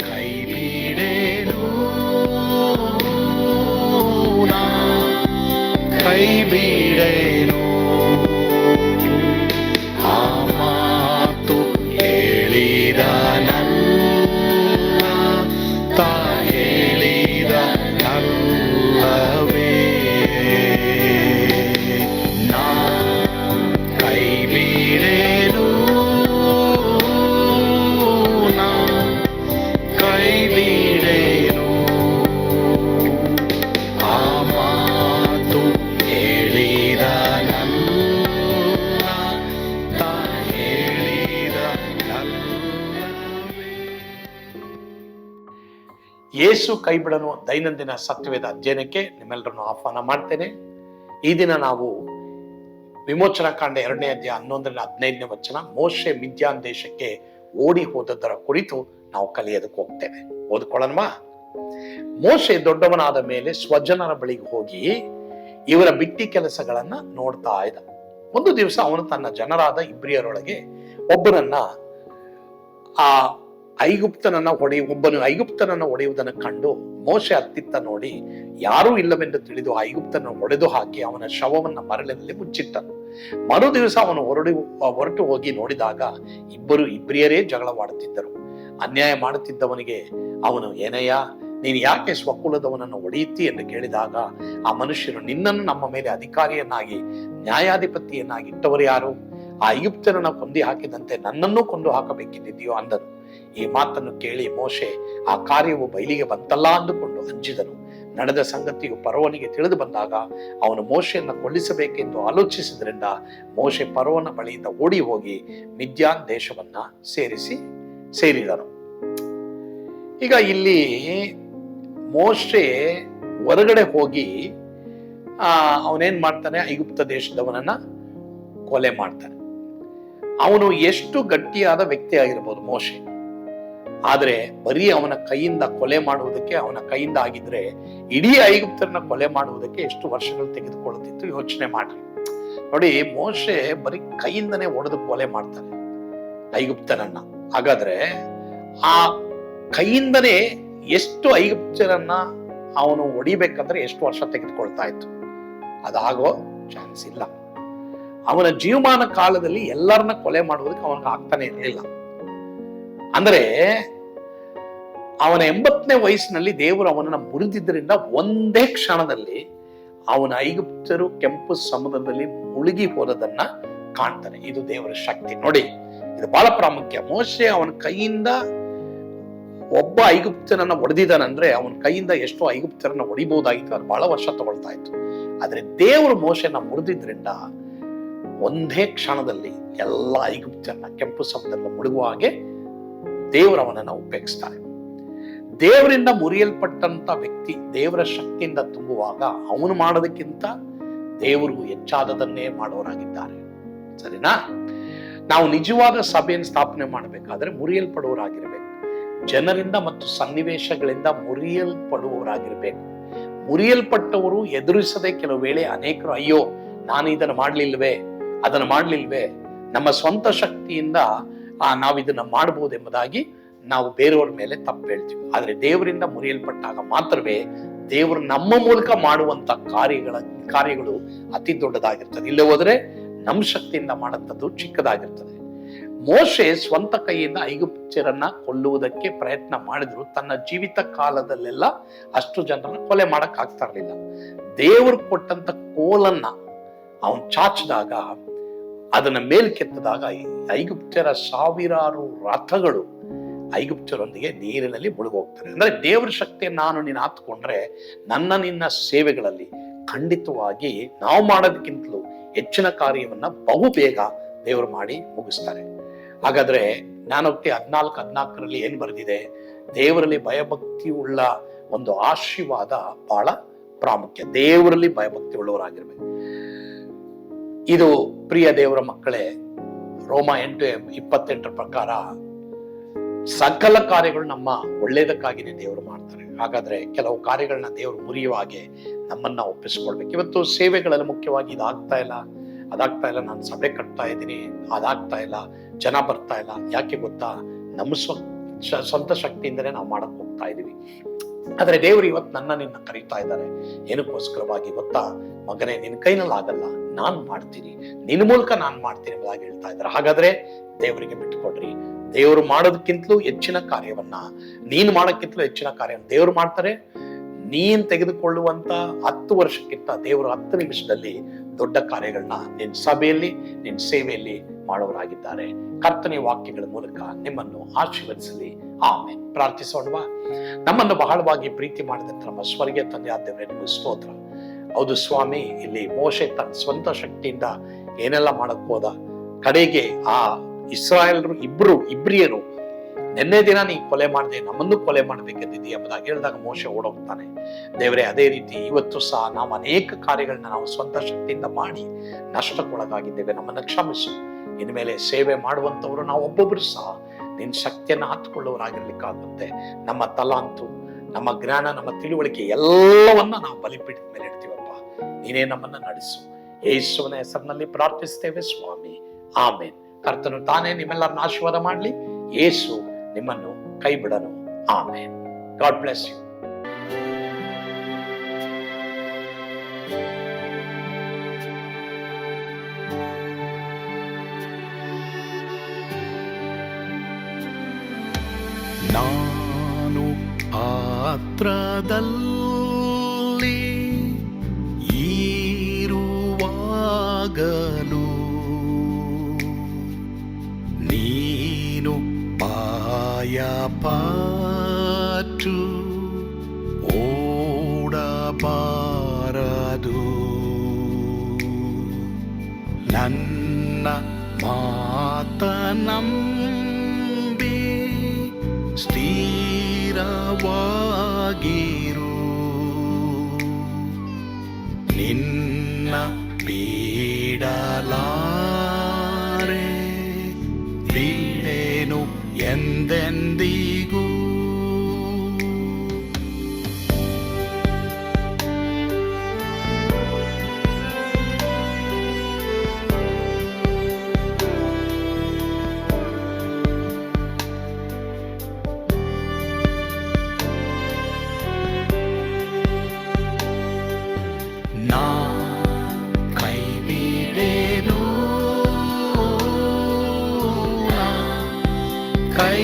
ಕೈ ಬಿಡೇನು ಯೇಸು ಕೈ ಬಿಡನು ದೈನಂದಿನ ಸತ್ಯವೇದ ಅಧ್ಯಯನಕ್ಕೆ ನಿಮ್ಮೆಲ್ಲರನ್ನು ಆಹ್ವಾನ ಮಾಡ್ತೇನೆ. ಈ ದಿನ ನಾವು ವಿಮೋಚನಾ ಕಾಂಡ ಎರಡನೇ ಅಧ್ಯಾಯ ಹನ್ನೊಂದರಿಂದ ಹದಿನೈದನೇ ವಚನ, ಮೋಶೆ ಮಿದ್ಯಾನ್ ದೇಶಕ್ಕೆ ಓಡಿ ಹೋದದ್ದರ ಕುರಿತು ನಾವು ಕಲಿಯೋದಕ್ಕೆ ಹೋಗ್ತೇವೆ. ಓದ್ಕೊಳ್ಳೋಣ ಮೋಶೆ ದೊಡ್ಡವನಾದ ಮೇಲೆ ಸ್ವಜನರ ಬಳಿಗೆ ಹೋಗಿ ಇವರ ಬಿಟ್ಟಿ ಕೆಲಸಗಳನ್ನ ನೋಡ್ತಾ ಇದ್ದ. ಒಂದು ದಿವಸ ಅವನು ತನ್ನ ಜನರಾದ ಇಬ್ರಿಯರೊಳಗೆ ಒಬ್ಬರನ್ನ ಆ ಐಗುಪ್ತನನ್ನ ಹೊಡೆಯ, ಒಬ್ಬನು ಐಗುಪ್ತನನ್ನ ಹೊಡೆಯುವುದನ್ನು ಕಂಡು ಮೋಶೆ ಅತ್ತಿತ್ತ ನೋಡಿ, ಯಾರೂ ಇಲ್ಲವೆಂದು ತಿಳಿದು ಐಗುಪ್ತನ ಹೊಡೆದು ಹಾಕಿ ಅವನ ಶವವನ್ನ ಮರಳಿನಲ್ಲಿ ಮುಚ್ಚಿಟ್ಟನು. ಮರು ದಿವಸ ಅವನು ಹೊರಡಿ, ಹೊರಟು ಹೋಗಿ ನೋಡಿದಾಗ ಇಬ್ಬರು ಇಬ್ರಿಯರೇ ಜಗಳವಾಡುತ್ತಿದ್ದರು. ಅನ್ಯಾಯ ಮಾಡುತ್ತಿದ್ದವನಿಗೆ ಅವನು, ಏನಯ್ಯ, ನೀನು ಯಾಕೆ ಸ್ವಕುಲದವನನ್ನು ಒಡೆಯುತ್ತಿ ಎಂದು ಕೇಳಿದಾಗ, ಆ ಮನುಷ್ಯರು ನಿನ್ನನ್ನು ನಮ್ಮ ಮೇಲೆ ಅಧಿಕಾರಿಯನ್ನಾಗಿ, ನ್ಯಾಯಾಧಿಪತಿಯನ್ನಾಗಿ ಇಟ್ಟವರು ಯಾರು? ಆ ಐಗುಪ್ತನನ್ನ ಕೊಂದಿ ಹಾಕಿದಂತೆ ನನ್ನನ್ನು ಕೊಂದು ಹಾಕಬೇಕಿದ್ದೀಯೋ ಅಂದನು. ಈ ಮಾತನ್ನು ಕೇಳಿ ಮೋಶೆ ಆ ಕಾರ್ಯವು ಬಯಲಿಗೆ ಬಂತಲ್ಲ ಅಂದುಕೊಂಡು ಅಂಜಿದನು ನಡೆದ ಸಂಗತಿಯು ಪರ್ವನಿಗೆ ತಿಳಿದು ಬಂದಾಗ ಅವನು ಮೋಶೆಯನ್ನು ಕೊಲ್ಲಿಸಬೇಕೆಂದು ಆಲೋಚಿಸಿದ್ರಿಂದ ಮೋಶೆ ಪರ್ವನ ಬಳಿಯಿಂದ ಓಡಿ ಹೋಗಿ ಮಿದ್ಯಾನ್ ದೇಶವನ್ನ ಸೇರಿಸಿ ಸೇರಿದನು. ಈಗ ಇಲ್ಲಿ ಮೋಶೆ ಹೊರಗಡೆ ಹೋಗಿ, ಆ, ಅವನೇನ್ ಮಾಡ್ತಾನೆ? ಐಗುಪ್ತ ದೇಶದವನನ್ನ ಕೊಲೆ ಮಾಡ್ತಾನೆ. ಅವನು ಎಷ್ಟು ಗಟ್ಟಿಯಾದ ವ್ಯಕ್ತಿ ಆಗಿರ್ಬೋದು ಮೋಶೆ? ಆದ್ರೆ ಬರೀ ಅವನ ಕೈಯಿಂದ ಕೊಲೆ ಮಾಡುವುದಕ್ಕೆ, ಅವನ ಕೈಯಿಂದ ಆಗಿದ್ರೆ ಇಡೀ ಐಗುಪ್ತರನ್ನ ಕೊಲೆ ಮಾಡುವುದಕ್ಕೆ ಎಷ್ಟು ವರ್ಷಗಳು ತೆಗೆದುಕೊಳ್ಳುತ್ತಿತ್ತು? ಯೋಚನೆ ಮಾಡ್ರಿ. ನೋಡಿ, ಮೋಶೆ ಬರೀ ಕೈಯಿಂದನೇ ಒಡೆದು ಕೊಲೆ ಮಾಡ್ತಾನೆ ಐಗುಪ್ತನನ್ನ ಹಾಗಾದ್ರೆ ಆ ಕೈಯಿಂದನೇ ಎಷ್ಟು ಐಗುಪ್ತರನ್ನ ಅವನು ಹೊಡಿಬೇಕಂದ್ರೆ ಎಷ್ಟು ವರ್ಷ ತೆಗೆದುಕೊಳ್ತಾ ಇತ್ತು? ಅದಾಗೋ ಚಾನ್ಸ್ ಇಲ್ಲ. ಅವನ ಜೀವಮಾನ ಕಾಲದಲ್ಲಿ ಎಲ್ಲರನ್ನ ಕೊಲೆ ಮಾಡುವುದಕ್ಕೆ ಅವನಿಗೆ ಆಗ್ತಾನೆ ಇರಲಿಲ್ಲ. ಅಂದ್ರೆ ಅವನ ಎಂಬತ್ತನೇ ವಯಸ್ಸಿನಲ್ಲಿ ದೇವರು ಅವನನ್ನು ಮುರಿದಿದ್ದರಿಂದ ಒಂದೇ ಕ್ಷಣದಲ್ಲಿ ಅವನ ಐಗುಪ್ತರು ಕೆಂಪು ಸಮುದ್ರದಲ್ಲಿ ಮುಳುಗಿ ಹೋದದನ್ನ ಕಾಣ್ತಾನೆ ಇದು ದೇವರ ಶಕ್ತಿ. ನೋಡಿ, ಇದು ಬಹಳ ಪ್ರಾಮುಖ್ಯ. ಮೋಶೆ ಅವನ ಕೈಯಿಂದ ಒಬ್ಬ ಐಗುಪ್ತನನ್ನ ಒಡೆದಿದ್ದಾನಂದ್ರೆ ಅವನ ಕೈಯಿಂದ ಎಷ್ಟೋ ಐಗುಪ್ತರನ್ನ ಹೊಡಿಬಹುದಾಗಿತ್ತು ಅದು ಬಹಳ ವರ್ಷ ತಗೊಳ್ತಾ ಇತ್ತು. ಆದ್ರೆ ದೇವರು ಮೋಶೆನ ಮುರಿದಿದ್ರಿಂದ ಒಂದೇ ಕ್ಷಣದಲ್ಲಿ ಎಲ್ಲ ಐಗುಪ್ತರನ್ನ ಕೆಂಪು ಸಮುದ್ರದಲ್ಲಿ ಮುಳುಗುವ ಹಾಗೆ ದೇವರು ಅವನನ್ನ ಉಪಯೋಗಿಸ್ತಾರೆ ದೇವರಿಂದ ಮುರಿಯಲ್ಪಟ್ಟಂತ ವ್ಯಕ್ತಿ ದೇವರ ಶಕ್ತಿಯಿಂದ ತುಂಬುವಾಗ ಅವನು ಮಾಡೋದಕ್ಕಿಂತ ದೇವರು ಹೆಚ್ಚಾದದನ್ನೇ ಮಾಡೋರಾಗಿದ್ದಾರೆ. ಸರಿನಾ? ನಾವು ನಿಜವಾದ ಸಭೆಯನ್ನು ಸ್ಥಾಪನೆ ಮಾಡಬೇಕಾದ್ರೆ ಮುರಿಯಲ್ಪಡುವವರಾಗಿರ್ಬೇಕು ಜನರಿಂದ ಮತ್ತು ಸನ್ನಿವೇಶಗಳಿಂದ ಮುರಿಯಲ್ಪಡುವವರಾಗಿರ್ಬೇಕು. ಮುರಿಯಲ್ಪಟ್ಟವರು ಎದುರಿಸದೆ ಕೆಲವು ವೇಳೆ ಅನೇಕರು, ಅಯ್ಯೋ, ನಾನು ಇದನ್ನು ಮಾಡ್ಲಿಲ್ವೇ? ಅದನ್ನು ಮಾಡ್ಲಿಲ್ವೇ? ನಮ್ಮ ಸ್ವಂತ ಶಕ್ತಿಯಿಂದ ಆ ನಾವು ಇದನ್ನ ಮಾಡಬಹುದೆಂಬುದಾಗಿ ನಾವು ಬೇರೆಯವ್ರ ಮೇಲೆ ತಪ್ಪು ಹೇಳ್ತೀವಿ. ಆದರೆ ದೇವರಿಂದ ಮುರಿಯಲ್ಪಟ್ಟಾಗ ಮಾತ್ರವೇ ದೇವರು ನಮ್ಮ ಮೂಲಕ ಮಾಡುವಂತ ಕಾರ್ಯಗಳ, ಕಾರ್ಯಗಳು ಅತಿ ದೊಡ್ಡದಾಗಿರ್ತದೆ. ಇಲ್ಲೇ ಹೋದ್ರೆ ನಮ್ಮ ಶಕ್ತಿಯಿಂದ ಮಾಡುವಂಥದ್ದು ಚಿಕ್ಕದಾಗಿರ್ತದೆ. ಮೋಶೆ ಸ್ವಂತ ಕೈಯಿಂದ ಐಗುಪ್ತರನ್ನ ಕೊಲ್ಲುವುದಕ್ಕೆ ಪ್ರಯತ್ನ ಮಾಡಿದ್ರು. ತನ್ನ ಜೀವಿತ ಕಾಲದಲ್ಲೆಲ್ಲ ಅಷ್ಟು ಜನರನ್ನ ಕೊಲೆ ಮಾಡಕ್ ಆಗ್ತಾ ಇರ್ಲಿಲ್ಲ. ದೇವರು ಕೊಟ್ಟಂತ ಕೋಲನ್ನ ಅವನ್ ಚಾಚಿದಾಗ ಅದನ್ನ ಮೇಲ್ಕೆತ್ತದಾಗ ಐಗುಪ್ತರ ಸಾವಿರಾರು ರಥಗಳು ಐಗುಪ್ತರೊಂದಿಗೆ ನೀರಿನಲ್ಲಿ ಮುಳುಗೋಗ್ತಾರೆ ಅಂದ್ರೆ ದೇವರ ಶಕ್ತಿ ನಾನು ನೀನು ಹಾತ್ಕೊಂಡ್ರೆ ನನ್ನ ನಿನ್ನ ಸೇವೆಗಳಲ್ಲಿ ಖಂಡಿತವಾಗಿ ನಾವು ಮಾಡೋದಕ್ಕಿಂತಲೂ ಹೆಚ್ಚಿನ ಕಾರ್ಯವನ್ನ ಬಹು ಬೇಗ ದೇವರು ಮಾಡಿ ಮುಗಿಸ್ತಾರೆ. ಹಾಗಾದ್ರೆ ಜ್ಞಾನೋಕ್ತಿ ಹದಿನಾಲ್ಕು, ಹದ್ನಾಲ್ಕರಲ್ಲಿ ಏನ್ ಬರೆದಿದೆ? ದೇವರಲ್ಲಿ ಭಯಭಕ್ತಿ ಉಳ್ಳ ಒಂದು ಆಶೀರ್ವಾದ ಬಹಳ ಪ್ರಾಮುಖ್ಯ. ದೇವರಲ್ಲಿ ಭಯಭಕ್ತಿ ಉಳ್ಳವರಾಗಿರ್ಬೇಕು. ಇದು ಪ್ರಿಯ ದೇವರ ಮಕ್ಕಳೇ, ರೋಮ ಎಂಟು ಇಪ್ಪತ್ತೆಂಟರ ಪ್ರಕಾರ ಸಕಲ ಕಾರ್ಯಗಳು ನಮ್ಮ ಒಳ್ಳೇದಕ್ಕಾಗಿನೇ ದೇವರು ಮಾಡ್ತಾರೆ. ಹಾಗಾದ್ರೆ ಕೆಲವು ಕಾರ್ಯಗಳನ್ನ ದೇವರು ಮುರಿಯುವ ಹಾಗೆ ನಮ್ಮನ್ನ ಒಪ್ಪಿಸ್ಕೊಳ್ಬೇಕು. ಇವತ್ತು ಸೇವೆಗಳಲ್ಲಿ ಮುಖ್ಯವಾಗಿ ಇದಾಗ್ತಾ ಇಲ್ಲ. ಅದಾಗ್ತಾ ಇಲ್ಲ. ನಾನು ಸಭೆ ಕಟ್ತಾ ಇದ್ದೀನಿ. ಅದಾಗ್ತಾ ಇಲ್ಲ. ಜನ ಬರ್ತಾ ಇಲ್ಲ. ಯಾಕೆ ಗೊತ್ತಾ? ನಮ್ಮ ಸ್ವ ಸ್ವಂತ ಶಕ್ತಿಯಿಂದಲೇ ನಾವು ಮಾಡಕ್ ಹೋಗ್ತಾ ಇದೀವಿ. ಆದ್ರೆ ದೇವರು ಇವತ್ತು ನನ್ನ ನಿನ್ನ ಕರೀತಾ ಇದ್ದಾರೆ. ಏನಕ್ಕೋಸ್ಕರವಾಗಿ ಗೊತ್ತಾ? ಮಗನೇ, ನಿನ್ನ ಕೈನಲ್ಲಿ ಆಗಲ್ಲ. ನಾನ್ ಮಾಡ್ತೀನಿ ನಿನ್ನ ಮೂಲಕ ನಾನು ಮಾಡ್ತೀನಿ ಎಂಬುದಾಗಿ ಹೇಳ್ತಾ ಇದ್ದಾರೆ. ಹಾಗಾದ್ರೆ ದೇವರಿಗೆ ಬಿಟ್ಟುಕೊಡ್ರಿ. ದೇವರು ಮಾಡೋದಕ್ಕಿಂತಲೂ ಹೆಚ್ಚಿನ ಕಾರ್ಯವನ್ನ, ನೀನು ಮಾಡೋಕ್ಕಿಂತಲೂ ಹೆಚ್ಚಿನ ಕಾರ್ಯವನ್ನು ದೇವರು ಮಾಡ್ತಾರೆ. ನೀನ್ ತೆಗೆದುಕೊಳ್ಳುವಂತ ಹತ್ತು ವರ್ಷಕ್ಕಿಂತ ದೇವರು ಹತ್ತು ನಿಮಿಷದಲ್ಲಿ ದೊಡ್ಡ ಕಾರ್ಯಗಳನ್ನ ನಿನ್ ಸಭೆಯಲ್ಲಿ, ನಿನ್ ಸೇವೆಯಲ್ಲಿ ಮಾಡುವರಾಗಿದ್ದಾರೆ. ಕರ್ತನೆ ವಾಕ್ಯಗಳ ಮೂಲಕ ನಿಮ್ಮನ್ನು ಆಶೀರ್ವದಿಸಲಿ. ಆಮೇಲೆ ಪ್ರಾರ್ಥಿಸೋಣವಾ. ನಮ್ಮನ್ನು ಬಹಳವಾಗಿ ಪ್ರೀತಿ ಮಾಡಿದಂತ ನಮ್ಮ ಸ್ವರ್ಗೀಯ ತಂದೆ ಆದ್ದೇವರೇ ನಿಮಗೆ ಸ್ತೋತ್ರ. ಹೌದು ಸ್ವಾಮಿ, ಇಲ್ಲಿ ಮೋಶೆ ತನ್ನ ಸ್ವಂತ ಶಕ್ತಿಯಿಂದ ಏನೆಲ್ಲ ಮಾಡಕ್ ಹೋದ? ಕಡೆಗೆ ಆ ಇಸ್ರಾಯೇಲ್ರು ಇಬ್ರು, ಇಬ್ರಿಯರು, ನಿನ್ನೆ ದಿನ ನೀ ಕೊಲೆ ಮಾಡಿದೆ, ನಮ್ಮನ್ನು ಕೊಲೆ ಮಾಡಬೇಕೆಂದಿದ್ದೀಯ? ಎಂಬುದಾಗಿ ಹೇಳಿದಾಗ ಮೋಶೆ ಓಡೋಗ್ತಾನೆ. ದೇವರೇ, ಅದೇ ರೀತಿ ಇವತ್ತು ಸಹ ನಾವು ಅನೇಕ ಕಾರ್ಯಗಳನ್ನ ನಾವು ಸ್ವಂತ ಶಕ್ತಿಯಿಂದ ಮಾಡಿ ನಷ್ಟಕ್ಕೊಳಗಾಗಿದ್ದೇವೆ. ನಮ್ಮನ್ನು ಕ್ಷಮಿಸು. ಇನ್ಮೇಲೆ ಸೇವೆ ಮಾಡುವಂತವರು ನಾವು ಒಬ್ಬೊಬ್ಬರು ಸಹ ನಿನ್ನ ಶಕ್ತಿಯನ್ನು ಹತ್ಕೊಳ್ಳೋರಾಗಿರ್ಲಿಕ್ಕಾಗುತ್ತೆ ನಮ್ಮ ತಲಾಂತು, ನಮ್ಮ ಜ್ಞಾನ, ನಮ್ಮ ತಿಳುವಳಿಕೆ ಎಲ್ಲವನ್ನ ನಾವು ಬಲಿಪೀಠದ ಮೇಲೆ ಇಡ್ತೀವಪ್ಪ ನೀನೇ ನಮ್ಮನ್ನ ನಡೆಸು. ಯೇಸುವನ ಹೆಸರಿನಲ್ಲಿ ಪ್ರಾರ್ಥಿಸ್ತೇವೆ ಸ್ವಾಮಿ. ಆಮೇನ್. ಕರ್ತನು ತಾನೇ ನಿಮ್ಮೆಲ್ಲರನ್ನ ಆಶೀರ್ವಾದ ಮಾಡಲಿ. ಯೇಸು ನಿಮ್ಮನ್ನು ಕೈ ಬಿಡನು ಆಮೇನ್. God bless you. ನಾನು ಪಾತ್ರದಲ್ಲಿ ಈರುವಾಗಲು ನೀನು ಪಾಯ ಪಾಟು ಓಡಬಾರದು ನನ್ನ ಮಾತನಂಬಿ ಸ್ಥಿರವಾಗಿರು ಕೈ